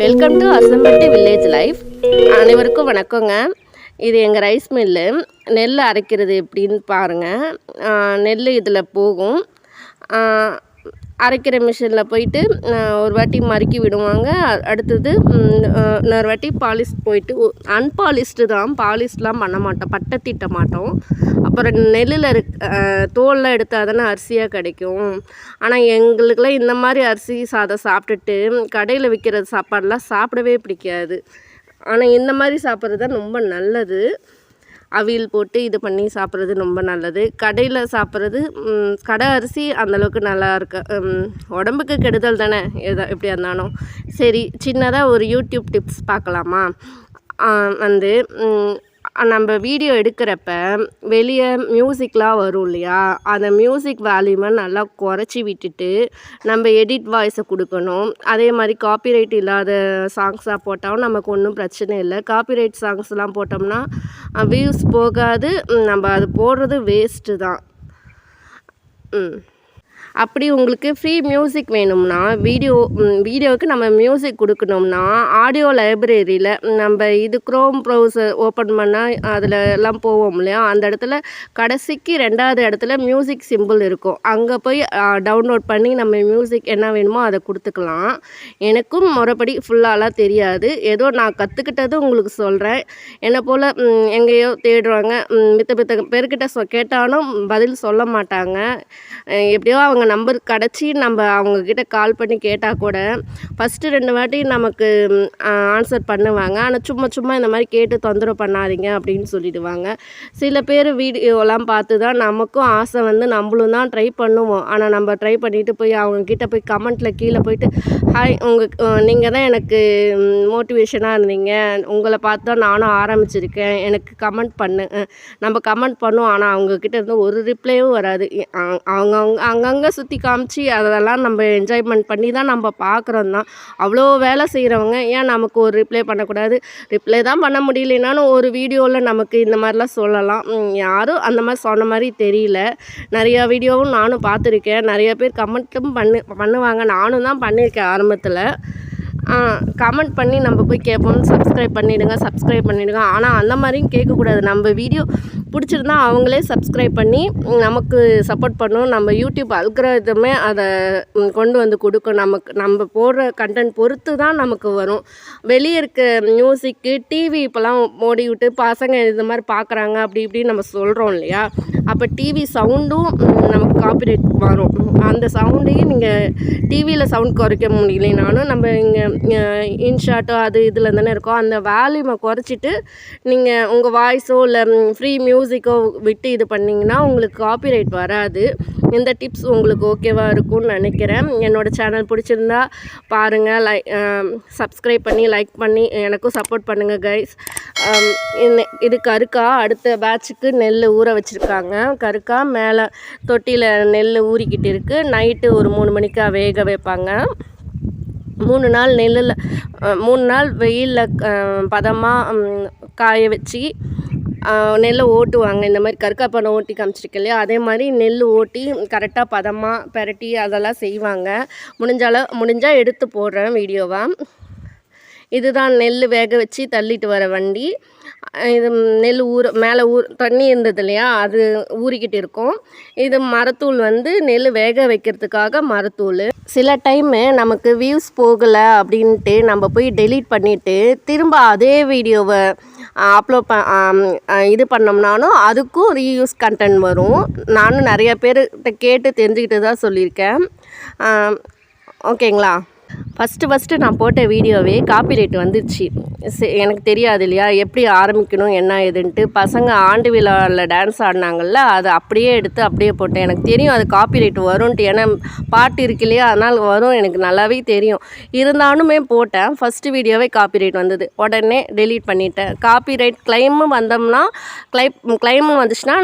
Welcome to Asampatti village life அனைவருக்கும் வணக்கங்க. இது எங்கள் ரைஸ் மில்லு நெல் அரைக்கிறது எப்படின்னு பாருங்கள் நெல் இதில் போகும். அரைக்கிற மிஷினில் போயிட்டு ஒரு வாட்டி மறுக்கி விடுவாங்க. அடுத்தது இன்னொரு வாட்டி பாலிஷ் போயிட்டு அன்பாலிஷ்டு தான். பாலிஷ்லாம் பண்ண மாட்டோம். பட்டை தீட்ட மாட்டோம். அப்புறம் நெல்லில் இருக் தோலில் எடுத்தால் தானே அரிசியாக கிடைக்கும். ஆனால் எங்களுக்கெல்லாம் இந்த மாதிரி அரிசி சாதம் சாப்பிட்டுட்டு கடையில் விற்கிற சாப்பாடெலாம் சாப்பிடவே பிடிக்காது. ஆனால் இந்த மாதிரி சாப்பிட்றது தான் ரொம்ப நல்லது. அவியல் போட்டு இது பண்ணி சாப்பிட்றது ரொம்ப நல்லது. கடையில் சாப்பிட்றது கடை அரிசி அந்தளவுக்கு நல்லா இருக்க. உடம்புக்கு கெடுதல் தானே எதா எப்படியா இருந்தாலும். சரி சின்னதாக ஒரு யூடியூப் டிப்ஸ் பார்க்கலாமா? வந்து நம்ம வீடியோ எடுக்கிறப்ப வெளியே மியூசிக்லாம் வரும் இல்லையா? அந்த மியூசிக் வால்யூமை நல்லா குறைச்சி விட்டுட்டு நம்ம எடிட் வாய்ஸை கொடுக்கணும். அதே மாதிரி காப்பிரைட் இல்லாத சாங்ஸாக போட்டாலும் நமக்கு ஒன்றும் பிரச்சனை இல்லை. காப்பிரைட் சாங்ஸ்லாம் போட்டோம்னா வியூஸ் போகாது. நம்ம அது போடுறது வேஸ்ட்டு தான். ம். அப்படி உங்களுக்கு ஃப்ரீ மியூசிக் வேணும்னா வீடியோ வீடியோவுக்கு நம்ம மியூசிக் கொடுக்கணும்னா ஆடியோ லைப்ரரியில் நம்ம இது க்ரோம் ப்ரௌசர் ஓப்பன் பண்ணால் அதில் எல்லாம் போவோம் இல்லையா? அந்த இடத்துல கடைசிக்கு ரெண்டாவது இடத்துல மியூசிக் சிம்பிள் இருக்கும். அங்கே போய் டவுன்லோட் பண்ணி நம்ம மியூசிக் என்ன வேணுமோ அதை கொடுத்துக்கலாம். எனக்கும் முறைப்படி ஃபுல்லாலாம் தெரியாது. ஏதோ நான் கற்றுக்கிட்டது உங்களுக்கு சொல்கிறேன் என்னை போல் எங்கேயோ தேடுறாங்க. மித்த மித்த பேர்கிட்ட சொ கேட்டாலும் பதில் சொல்ல மாட்டாங்க. எப்படியோ அவங்க நம்பர் கிடச்சி நம்ம அவங்கக்கிட்ட கால் பண்ணி கேட்டால் கூட ஃபஸ்ட்டு ரெண்டு வாட்டி நமக்கு ஆன்சர் பண்ணுவாங்க. ஆனால் சும்மா சும்மா இந்த மாதிரி கேட்டு தொந்தரவு பண்ணாதீங்க அப்படின்னு சொல்லிடுவாங்க. சில பேர் வீடியோலாம் பார்த்து தான் நமக்கும் ஆசை வந்து நம்மளும் தான் ட்ரை பண்ணுவோம். ஆனால் நம்ம ட்ரை பண்ணிட்டு போய் அவங்கக்கிட்ட போய் கமெண்ட்டில் கீழே போயிட்டு ஹாய் உங்கள் நீங்கள் தான் எனக்கு மோட்டிவேஷனாக இருந்தீங்க. உங்களை பார்த்து தான் நானும் ஆரம்பிச்சிருக்கேன். எனக்கு கமெண்ட் பண்ணு. நம்ம கமெண்ட் பண்ணுவோம். ஆனால் அவங்கக்கிட்ட இருந்து ஒரு ரிப்ளையும் வராது. அவங்க அவங்க அங்கங்கே சுற்றி காமிச்சு அதெல்லாம் நம்ம என்ஜாய்மெண்ட் பண்ணி தான் நம்ம பார்க்குறோம் தான். அவ்வளோ வேலை செய்கிறவங்க ஏன் நமக்கு ஒரு ரிப்ளை பண்ணக்கூடாது? ரிப்ளை தான் பண்ண முடியலனாலும் ஒரு வீடியோவில் நமக்கு இந்த மாதிரிலாம் சொல்லலாம். யாரும் அந்த மாதிரி சொன்ன மாதிரி தெரியல. நிறையா வீடியோவும் நானும் பார்த்துருக்கேன். நிறைய பேர் கமெண்ட்டும் பண்ணு பண்ணுவாங்க. நானும் தான் பண்ணியிருக்கேன் ஆரம்பத்தில். கமெண்ட் பண்ணி நம்ம போய் கேட்போம் சப்ஸ்கிரைப் பண்ணிவிடுங்க சப்ஸ்கிரைப் பண்ணிவிடுங்க ஆனால் அந்த மாதிரியும் கேட்கக்கூடாது. நம்ம வீடியோ பிடிச்சிருந்தா அவங்களே சப்ஸ்கிரைப் பண்ணி நமக்கு சப்போர்ட் பண்ணும். நம்ம யூடியூப் அல்கிறதுமே அதை கொண்டு வந்து கொடுக்கும். நமக்கு நம்ம போடுற கண்டென்ட் பொறுத்து தான் நமக்கு வரும். வெளியே இருக்க மியூசிக்கு டிவி இப்போலாம் மோடி விட்டு பசங்க இது மாதிரி பார்க்குறாங்க அப்படி இப்படி நம்ம சொல்கிறோம் இல்லையா? அப்போ டிவி சவுண்டும் நமக்கு காப்பிரைட் வரும். அந்த சவுண்டையும் நீங்கள் டிவியில் சவுண்ட் குறைக்க முடியலனாலும் நம்ம இங்கே இன்ஷாட்டோ அது இதில் தானே இருக்கோ அந்த வால்யூமை குறைச்சிட்டு நீங்கள் உங்கள் வாய்ஸோ இல்லை ஃப்ரீ மியூசிக்கோ விட்டு இது பண்ணிங்கன்னா உங்களுக்கு காப்பிரைட் வராது. இந்த டிப்ஸ் உங்களுக்கு ஓகேவாக இருக்கும்னு நினைக்கிறேன். என்னோடய சேனல் பிடிச்சிருந்தா பாருங்கள் லைக் சப்ஸ்கிரைப் பண்ணி லைக் பண்ணி எனக்கும் சப்போர்ட் பண்ணுங்கள் கைஸ் இது கருக்கா? அடுத்த பேட்சுக்கு நெல் ஊற வச்சுருக்காங்க. கருக்கா மேலே தொட்டியில் நெல் ஊறிக்கிட்டு இருக்குது நைட்டு ஒரு மூணு மணிக்கா வேக வைப்பாங்க. மூணு நாள் நெல்லில் மூணு நாள் வெயிலில் பதமாக காய வச்சு நெல்லை ஓட்டுவாங்க. இந்த மாதிரி கருக்காப்பானை ஓட்டி காமிச்சிருக்கு இல்லையா? அதே மாதிரி நெல் ஓட்டி கரெக்டாக பதமாக பெரட்டி அதெல்லாம் செய்வாங்க. முடிஞ்சால முடிஞ்சால் எடுத்து போடுறேன் வீடியோவாக இதுதான் நெல் வேக வச்சு தள்ளிட்டு வர வண்டி. இது நெல் ஊற மேலே ஊர் தண்ணி இருந்தது இல்லையா? அது ஊறிக்கிட்டு இருக்கும். இது மரத்தூள் வந்து நெல் வேக வைக்கிறதுக்காக மரத்தூள். சில டைமு நமக்கு வியூஸ் போகலை அப்படின்ட்டு நம்ம போய் டெலீட் பண்ணிவிட்டு திரும்ப அதே வீடியோவை அப்லோட் ப இது பண்ணோம்னாலும் அதுக்கும் ரீயூஸ் கண்டென்ட் வரும். நானும் நிறைய பேர்கிட்ட கேட்டு தெரிஞ்சுக்கிட்டு தான் சொல்லியிருக்கேன் ஓகேங்களா? ஃபஸ்ட்டு ஃபஸ்ட்டு நான் போட்ட வீடியோவே காப்பிரைட் வந்துருச்சு. எனக்கு தெரியாது இல்லையா? எப்படி ஆரம்பிக்கணும் என்ன ஏதுன்ட்டு. பசங்க ஆண்டு விழாவில் டான்ஸ் ஆடினாங்கல்ல அதை அப்படியே எடுத்து அப்படியே போட்டேன். எனக்கு தெரியும் அது காப்பிரைட் வரும்ன்ட்டு. ஏன்னா பாட்டு இருக்கு இல்லையா? அதனால் வரும். எனக்கு நல்லாவே தெரியும். இருந்தாலுமே போட்டேன். ஃபஸ்ட்டு வீடியோவே காப்பிரைட் வந்தது. உடனே டெலீட் பண்ணிட்டேன். காப்பிரைட் கிளைமும் வந்தோம்னா கிளைம் கிளைமும் வந்துச்சுன்னா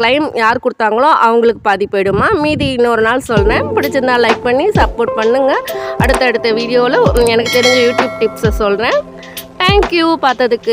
கிளைம் யார் கொடுத்தாங்களோ அவங்களுக்கு பாதி போயிடுமா? மீதி இன்னொரு நாள் சொல்கிறேன் பிடிச்சிருந்தா லைக் பண்ணி சப்போர்ட் பண்ணுங்கள் அடுத்தடுத்து வீடியோவில் எனக்கு தெரிஞ்ச யூடியூப் டிப்ஸை சொல்கிறேன் தேங்க்யூ பார்த்ததுக்கு.